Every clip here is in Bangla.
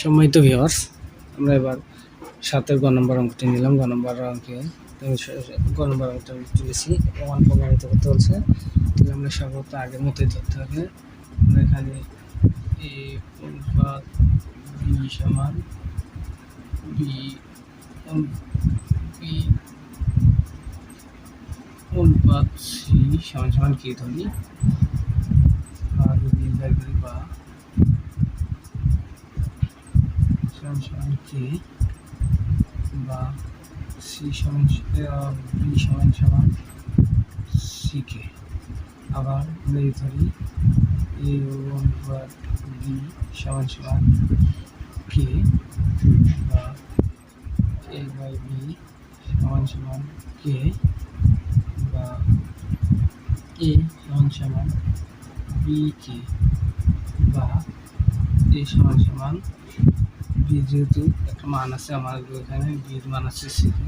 সময় তো ভিওয়ার্স আমরা এবার সাতের গ নম্বর অঙ্কটি নিলাম গ নম্বর অঙ্কে। গ নম্বর অঙ্কটা তুলেছি ওয়ান প্রমাণিত করতে বলছে। তাহলে আমরা সর্বত আগের মতোই ধরতে হবে। আমরা এখানে এ অনুপাত বি সমান বি বি অনুপাত সি সমান সমান কি ধরি? বা সমান সমান কে বা সি সমান বি সমান সমান সি কে। আবার আমরা ধরি এ অনুপাত বি সমান সমান কে বা এ বাই বি সমান সমান কে বা এ সমান সমান বি কে বা এ সমান সমান বি যেহেতু, একটা মান আছে আমার এখানে বির মান আছে সিকে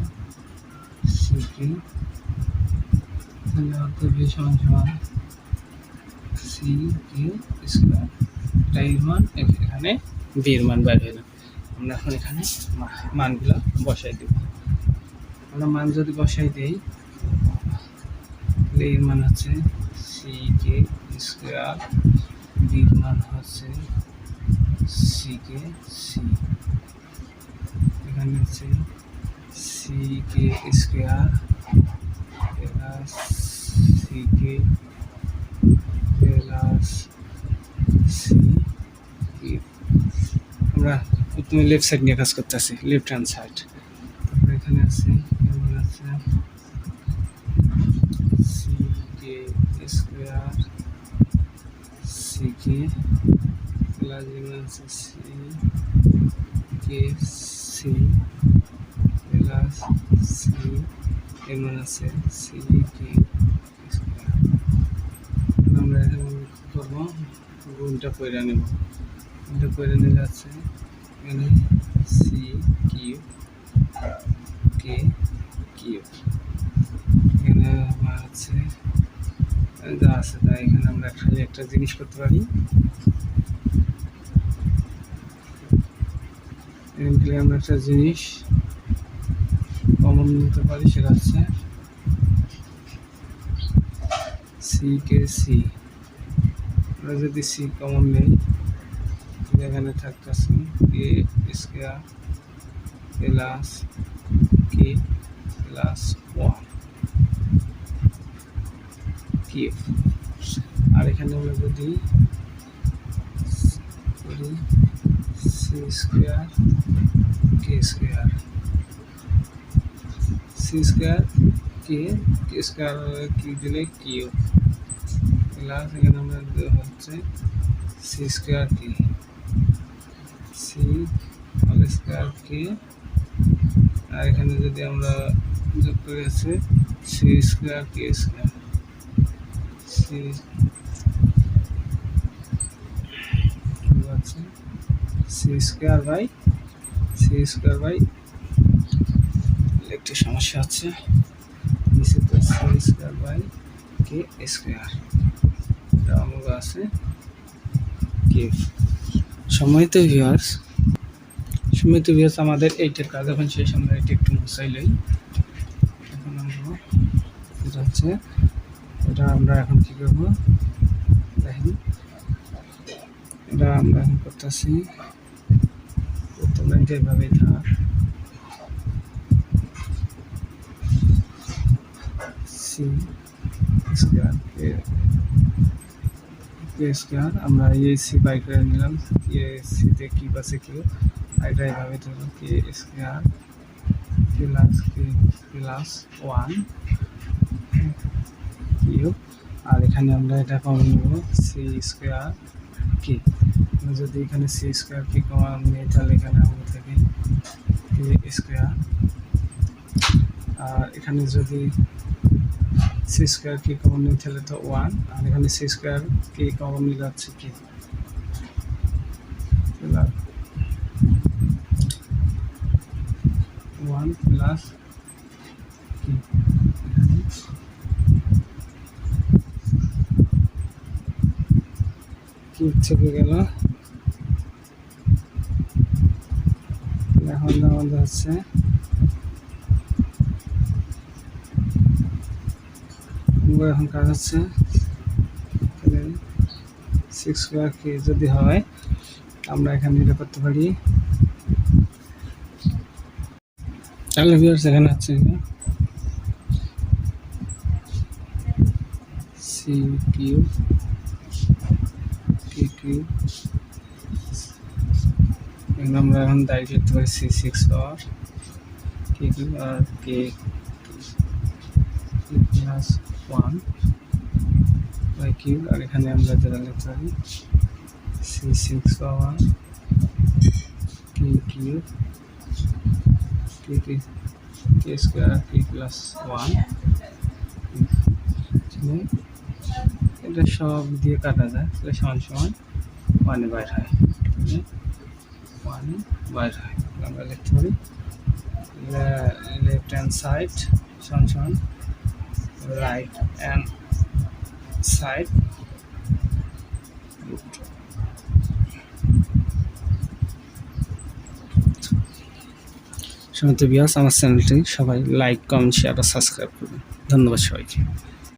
সিকে তাহলে অর্থাৎ বি সমান সমান সি কে স্কোয়ার। এটা এর মান এখানে মান আমরা এখন এখানে মানগুলো আমরা মান যদি বসাই দেই এর মান হচ্ছে সি কে স্কোয়ার বির মান হচ্ছে সি কে সি এখানে হচ্ছে C K square plus C K plus C আমরা প্রথমে লেফট সাইড নিয়ে কাজ করতেছি লেফট হ্যান্ড সাইড তারপরে এখানে আছে, এবার আছে C K square C K plus C K C plus C এমন আছে সি কে আমরা এখানে করব গুণটা করে নেব গুণটা করে নিলে আছে এখানে সি কিউ কে কিউ এখানে আমার আছে যা আছে তাই এখানে আমরা খালি একটা জিনিস করতে পারি আমরা একটা জিনিস কমন নিতে পারি, সেটা হচ্ছে সি কে সি আমরা যদি সি কমন নেই এখানে থাকতেছে K square plus K plus one cube আর এখানে আমরা যদি C square K square C square K K square কি দিলে কিউব প্লাস এখানে আমরা হচ্ছে C square K C all square K আর এখানে যদি আমরা যোগ করে আছে C square K square C আছে। C square by C square by একটি সমস্যা আছে তো C square by K square আছে কে সম্মানিত ভিউয়ার্স সম্মানিত ভিউয়ার্স আমাদের এইটার কাজ এখন শেষ আমরা এটা একটু মুছাই লই। এখন আমরা হচ্ছে, এটা আমরা এখন কি করব? দেখেন। এটা আমরা এখন করতেছি। যেভাবে থাক C square K K square আমরা এই সি বাই করে নিলাম এ সিতে কি পাশে কেউ এটা এভাবে ধরো K square plus K plus one cube আর এখানে আমরা এটা কমন নেব সি স্কোয়ার কে আমরা যদি এখানে সি স্কোয়ার কে কমন নিই তাহলে এখানে আমরা থাকি কে স্কোয়ার আর এখানে যদি সি স্কোয়ার কে কমন নিই তাহলে তো ওয়ান আর এখানে সি স্কোয়ার কে কমন নিলে হচ্ছে কি? ওয়ান প্লাস থেকে গেল? আমাদের হচ্ছে। আমাদের এখন কাজ হচ্ছে। সিক্স স্কোয়ার যদি হয়, আমরা এখানে এটা করতে পারি। তাহলে ভিউয়ার্স এখানে হচ্ছে সি কিউ কে কিউ আমরা এখন ডাইরেক্ট লিখতে পারি C six power K Q R K? Plus one by Q আর এখানে আমরা যেটা লিখতে পারি C six power K Q K K K square K plus one এটা সব দিয়ে কাটা যায়, তাহলে সমান সমান ওয়ানে বাইর হয়। ওয়ানে বাইর হয় আমরা লিখতে পারি লেফট হ্যান্ড সাইড সমান সমান right hand side Samit Biyas আমার চ্যানেলটি সবাই লাইক কমেন্ট শেয়ার আর সাবস্ক্রাইব করবেন ধন্যবাদ সবাইকে।